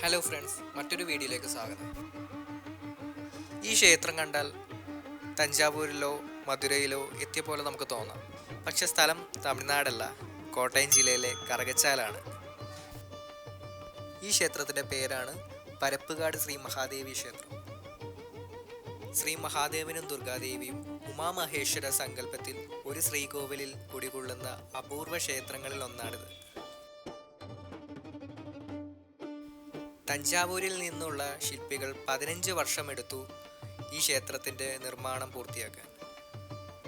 Hello friends മറ്റൊരു വീഡിയോയിലേക്ക് സ്വാഗതം. ഈ ക്ഷേത്രം കണ്ടാൽ തഞ്ചാവൂരിലോ മധുരയിലോ എത്തിയ പോലെ നമുക്ക് തോന്നാം. പക്ഷെ സ്ഥലം തമിഴ്നാടല്ല കോട്ടയം ജില്ലയിലെ കറകച്ചാലാണ്. ഈ ക്ഷേത്രത്തിന്റെ പേരാണ് പരപ്പുകാട് ശ്രീ മഹാദേവി ക്ഷേത്രം. ശ്രീ മഹാദേവനും ദുർഗാദേവിയും ഉമാമഹേശ്വര സങ്കല്പത്തിൽ ഒരു ശ്രീകോവിലിൽ കുടികൊള്ളുന്ന അപൂർവ ക്ഷേത്രങ്ങളിൽ ഒന്നാണിത്. തഞ്ചാവൂരിൽ നിന്നുള്ള ശില്പികൾ പതിനഞ്ച് വർഷമെടുത്തു ഈ ക്ഷേത്രത്തിന്റെ നിർമ്മാണം പൂർത്തിയാക്കാൻ.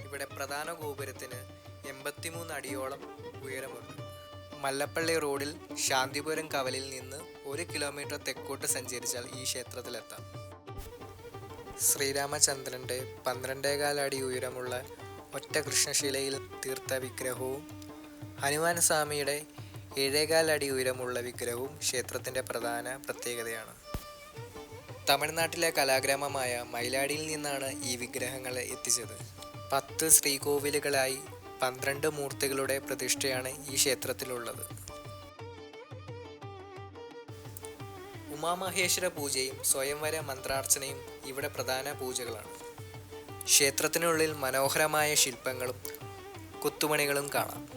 ഇവിടെ പ്രധാന ഗോപുരത്തിന് എൺപത്തിമൂന്ന് അടിയോളം ഉയരമുണ്ട്. മല്ലപ്പള്ളി റോഡിൽ ശാന്തിപുരം കവലിൽ നിന്ന് ഒരു കിലോമീറ്റർ തെക്കോട്ട് സഞ്ചരിച്ചാൽ ഈ ക്ഷേത്രത്തിലെത്താം. ശ്രീരാമചന്ദ്രന്റെ പന്ത്രണ്ടേകാലടി ഉയരമുള്ള ഒറ്റ കൃഷ്ണശിലയിൽ തീർത്ത വിഗ്രഹവും ഹനുമാൻ സ്വാമിയുടെ ഏഴേകാൽ അടി ഉയരമുള്ള വിഗ്രഹവും ക്ഷേത്രത്തിന്റെ പ്രധാന പ്രത്യേകതയാണ്. തമിഴ്നാട്ടിലെ കലാഗ്രാമമായ മയിലാടിയിൽ നിന്നാണ് ഈ വിഗ്രഹങ്ങൾ എത്തിച്ചത്. പത്ത് ശ്രീകോവിലുകളായി പന്ത്രണ്ട് മൂർത്തികളുടെ പ്രതിഷ്ഠയാണ് ഈ ക്ഷേത്രത്തിലുള്ളത്. ഉമാമഹേശ്വര പൂജയും സ്വയംവര മന്ത്രാർച്ചനയും ഇവിടെ പ്രധാന പൂജകളാണ്. ക്ഷേത്രത്തിനുള്ളിൽ മനോഹരമായ ശില്പങ്ങളും കൊത്തുപണികളും കാണാം.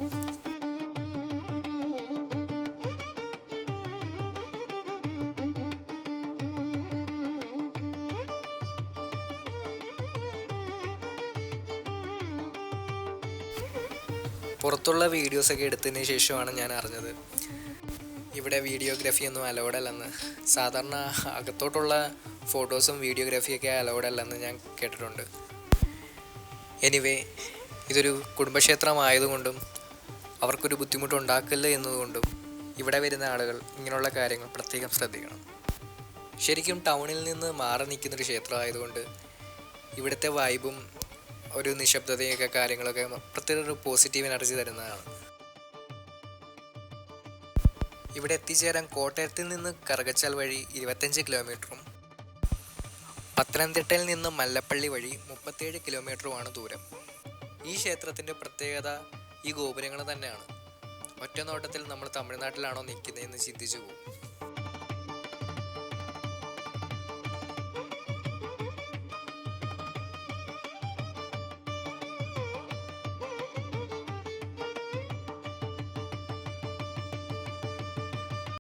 പുറത്തുള്ള വീഡിയോസൊക്കെ എടുത്തതിന് ശേഷമാണ് ഞാൻ അറിഞ്ഞത്. ഇവിടെ വീഡിയോഗ്രാഫി ഒന്നും അലൗഡ് അല്ലെന്ന്. സാധാരണ അകത്തോട്ടുള്ള ഫോട്ടോസും വീഡിയോഗ്രാഫിയൊക്കെ അലൗഡ് അല്ലെന്ന് ഞാൻ കേട്ടിട്ടുണ്ട്. എനിവേ ഇതൊരു കുടുംബക്ഷേത്രമായതുകൊണ്ടും അവർക്കൊരു ബുദ്ധിമുട്ടുണ്ടാക്കില്ല എന്നതുകൊണ്ടും ഇവിടെ വരുന്ന ആളുകൾ ഇങ്ങനെയുള്ള കാര്യങ്ങൾ പ്രത്യേകം ശ്രദ്ധിക്കണം. ശരിക്കും ടൗണിൽ നിന്ന് മാറി നിൽക്കുന്നൊരു ക്ഷേത്രമായതുകൊണ്ട് ഇവിടുത്തെ വൈബും ഒരു നിശബ്ദതയൊക്കെ കാര്യങ്ങളൊക്കെ പ്രത്യേക ഒരു പോസിറ്റീവ് എനർജി തരുന്നതാണ്. ഇവിടെ എത്തിച്ചേരാൻ കോട്ടയത്തിൽ നിന്ന് കറകച്ചാൽ വഴി ഇരുപത്തഞ്ച് കിലോമീറ്ററും പത്തനംതിട്ടയിൽ നിന്ന് മല്ലപ്പള്ളി വഴി മുപ്പത്തേഴ് കിലോമീറ്ററുമാണ് ദൂരം. ഈ ക്ഷേത്രത്തിന്റെ പ്രത്യേകത ഈ ഗോപുരങ്ങൾ തന്നെയാണ്. ഒറ്റ നോട്ടത്തിൽ നമ്മൾ തമിഴ്നാട്ടിലാണോ നിൽക്കുന്നതെന്ന് ചിന്തിച്ചു പോകും.